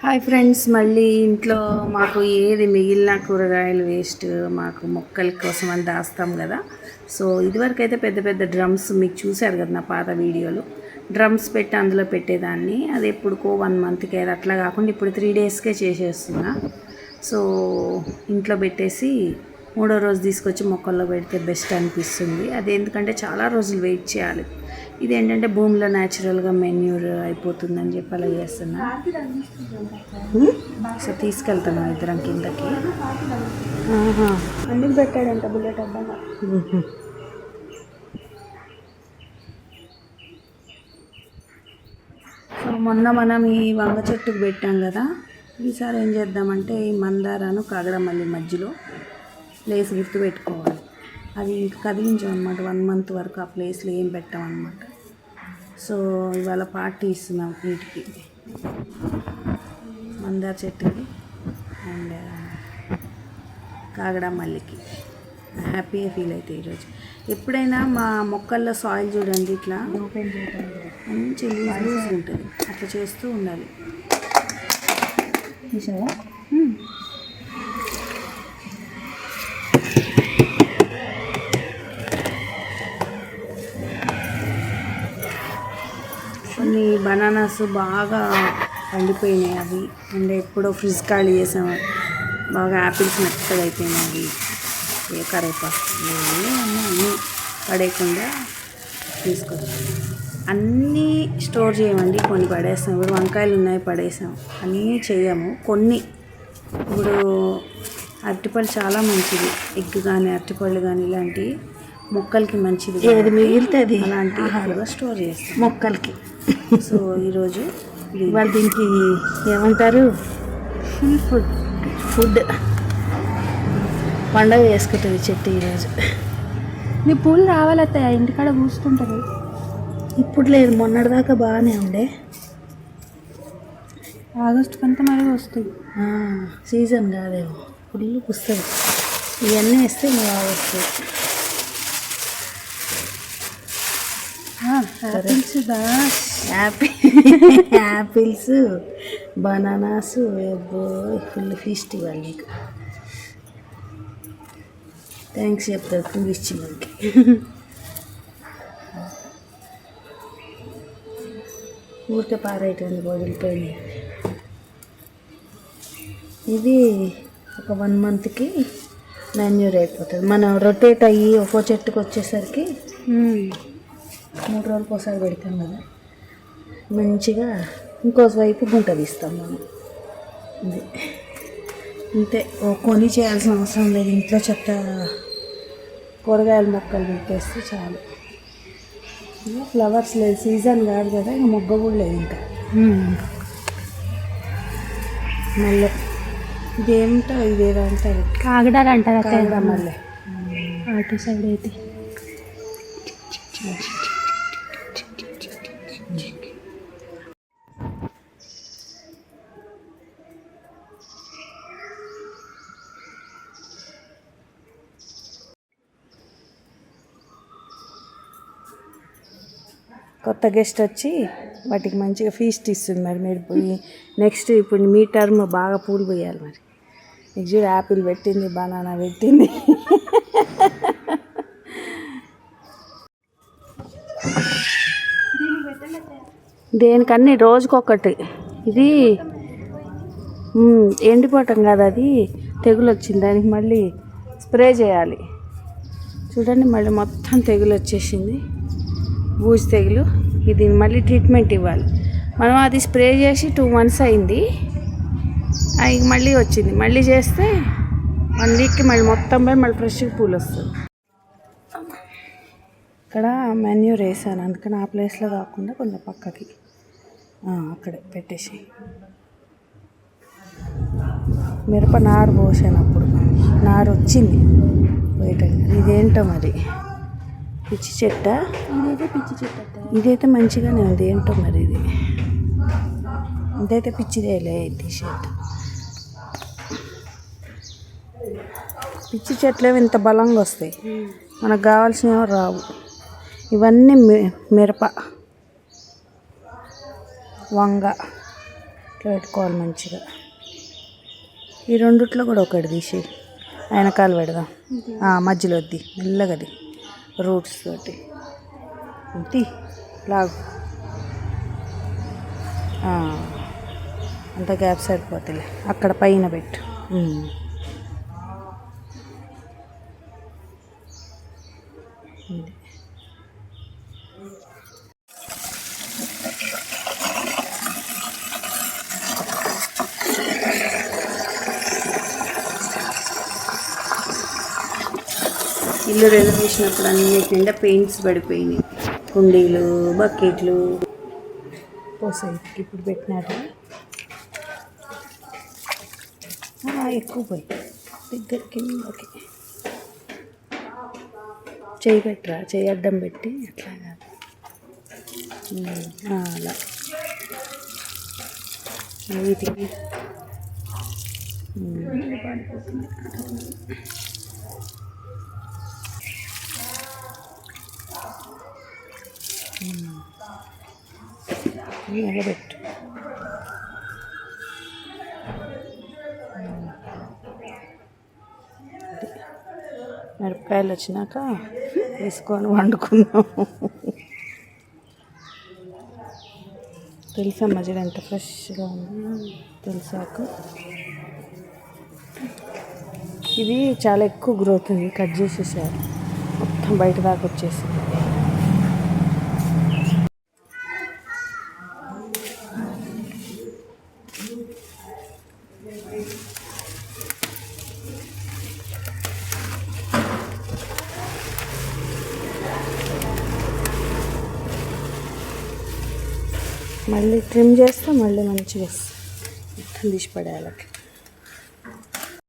Hi friends మళ్ళీ ఇంట్లో మాకు ఏది మిగిలిన కూరగాయలు వేస్ట్ మాకు మొక్కల కోసం అని దాస్తాం కదా. సో ఇదివరకు అయితే పెద్ద పెద్ద డ్రమ్స్ మీకు చూశారు కదా నా పాత వీడియోలు. డ్రమ్స్ పెట్టి అందులో పెట్టేదాన్ని. అది ఎప్పుడుకో వన్ మంత్కి అది అట్లా కాకుండా ఇప్పుడు త్రీ డేస్కే చేసేస్తున్నా. సో ఇంట్లో పెట్టేసి మూడో రోజు తీసుకొచ్చి మొక్కల్లో పెడితే బెస్ట్ అనిపిస్తుంది. అది ఎందుకంటే చాలా రోజులు వెయిట్ చేయాలి. ఇది ఏంటంటే భూమిలో న్యాచురల్గా మెన్యూర్ అయిపోతుందని చెప్పి అలా చేస్తున్నా? సో తీసుకెళ్తాను ఇద్దరం కిందకి. అందుకు పెట్టాడంట బుల్లెట్ అబ్బాయి మ్మ్. సో మొన్న మనం ఈ వంగ చెట్టుకు పెట్టాం కదా ఈసారి ఏం చేద్దామంటే ఈ మందారాను కాగడమల్లి మధ్యలో ప్లేస్ గుర్తు పెట్టుకోవాలి అది కదిలించాం అనమాట వన్ మంత్ వరకు ఆ ప్లేస్లో ఏం పెట్టామన్నమాట సో ఇవాళ పార్టీ ఇస్తున్నాం వీటికి మందార చెట్టుకి అండ్ కాగడ మల్లికి హ్యాపీగా ఫీల్ అవుతాయి ఈరోజు. ఎప్పుడైనా మా మొక్కల్లో సాయిల్ చూడండి ఇట్లా. మంచి లూజ్ లూజ్ ఉంటుంది. అట్లా చేస్తూ ఉండాలి. బనానాస్ బాగా పండిపోయినాయి అవి. అండ్ ఎప్పుడో ఫ్రిడ్జ్ ఖాళీ చేసాము. బాగా యాపిల్స్ మెత్తగా అయిపోయినాయి. అవి ఏ కరేపాకు అన్నీ పడేయకుండా తీసుకొచ్చాం. అన్నీ స్టోర్ చేయమండి. కొన్ని పడేస్తాం. ఇప్పుడు వంకాయలు ఉన్నాయి పడేసాం. అన్నీ చేయము. కొన్ని. ఇప్పుడు అరటిపళ్ళు చాలా మంచిది. ఎగ్ కానీ అరటిపళ్ళు కానీ ఇలాంటివి మొక్కలకి మంచిది ఏది మిగిలితే అది అలాంటి ఎక్కువగా స్టోర్ చేస్తాం. మొక్కలకి. సో ఈరోజు ఇది వాళ్ళు దీనికి ఏమంటారు? ఫుడ్. ఫుడ్. పండగ చేసుకుంటుంది చెట్టు ఈరోజు. నీ పూలు రావాలత్తయ్య ఇంటికాడ పూస్తుంటుంది ఇప్పుడు లేదు మొన్నటిదాకా బాగానే ఉండే. ఆగస్టు కంతా మరి వస్తుంది సీజన్ కాదేమో. ఫుల్ పుస్తుంది ఇవన్నీ వేస్తే ఇంకా apples apple apples bananas full feast ఇవ్వాలి నీకు. థ్యాంక్స్ చెప్తారు పువ్వు ఇచ్చినందుకు ఊరికే పారేయటండి వదిలిపోయినాయి ఇది ఒక వన్ మంత్కి మాన్యూర్ అయిపోతుంది. మనం రొటేట్ అయ్యి ఒక్కో చెట్టుకు వచ్చేసరికి మూడు రోజులకు ఒకసారి పెడతాం కదా. మంచిగా ఇంకో వైపు గుంట తీస్తాం మనం. ఇది. అంతే కొని చేయాల్సిన అవసరం లేదు. ఇంట్లో చెత్త కూరగాయల మొక్కలు పెట్టేస్తే చాలు. ఇంకా ఫ్లవర్స్ లేదు. సీజన్ కాదు కదా. ఇంకా మొగ్గ కూడా లేదు ఇంకా. మళ్ళీ ఇదేమిటో ఇదేదో అంటారు. కాగడాలు అంటారు కాగడా మళ్ళీ అటు సైడ్ అయితే. కొత్త గెస్ట్ వచ్చి వాటికి మంచిగా ఫీస్ట్ ఇస్తుంది మరి మీరు పోయి నెక్స్ట్ ఇప్పుడు మీ టర్మ్ బాగా పూలు పోయాలి మరి. నెక్స్ట్ చూడు యాపిల్ పెట్టింది బనానా పెట్టింది. దేనికన్నీ రోజుకొకటి. ఇది ఎండిపోవటం కాదు అది. తెగులు వచ్చింది దానికి మళ్ళీ స్ప్రే చేయాలి. చూడండి మళ్ళీ మొత్తం తెగులు వచ్చేసింది బూజు తెగులు. ఇది మళ్ళీ ట్రీట్మెంట్ ఇవ్వాలి. మనం అది స్ప్రే చేసి టూ మంత్స్ అయింది. అది మళ్ళీ వచ్చింది. మళ్ళీ చేస్తే వన్ వీక్కి మళ్ళీ మొత్తం పోయి మళ్ళీ ఫ్రెష్గా పూలు వస్తుంది ఇక్కడ మెన్యూర్ వేసాను. అందుకని ఆ ప్లేస్లో కాకుండా కొంచెం పక్కకి. అక్కడే పెట్టేసి. మిరప నారు పోసాను అప్పుడు. నారు వచ్చింది. బయట ఇదేంటో మరి? పిచ్చి చెట్ట ఇదైతే పిచ్చి చెట్టు ఇదైతే మంచిగానే ఉంది. ఏంటో మరి ఇది? ఇదైతే పిచ్చిదేలే ఇది షర్ట్ పిచ్చి చెట్లు ఇంత బలంగా వస్తాయి. మనకు కావాల్సినవి రావు. ఇవన్నీ మిరప. వంగ. పెట్టుకోవాలి మంచిగా. ఈ రెండిట్లో కూడా ఒకటి తీసి వెనకాల పెడదాం. మధ్యలో వద్ది. మెల్లగది రూట్స్ తోటి. తీ లాగు. అంత గ్యాప్ సరిపోతుంది అక్కడ పైన పెట్టు. ఇది. ఇల్లు రెనోవేషనప్పుడు అన్ని నిండా పెయింట్స్ పడిపోయినాయి. కుండీలు బకెట్లు. పోసాయి. ఇప్పుడు పెట్టినారు. ఎక్కువ పోయి. దగ్గరికి ఓకే చేయి పెట్టరా? చేయి అడ్డం పెట్టి అట్లా కాదు అలా. వీటికి ఉమ్. నిలబెట్టు మిరపకాయలు వచ్చినాక వేసుకొని వండుకున్నాం తెలుసా మజ్జిగ ఎంత ఫ్రెష్గా ఉందో? తెలిసాక. ఇది చాలా ఎక్కువ గ్రోత్ ఉంది. కట్ చేసేసారు. మొత్తం బయట దాకా వచ్చేసింది. మళ్ళీ ట్రిమ్ చేస్తే మళ్ళీ మంచిగా వస్తుంది. మొత్తం తీసి పడేయాలి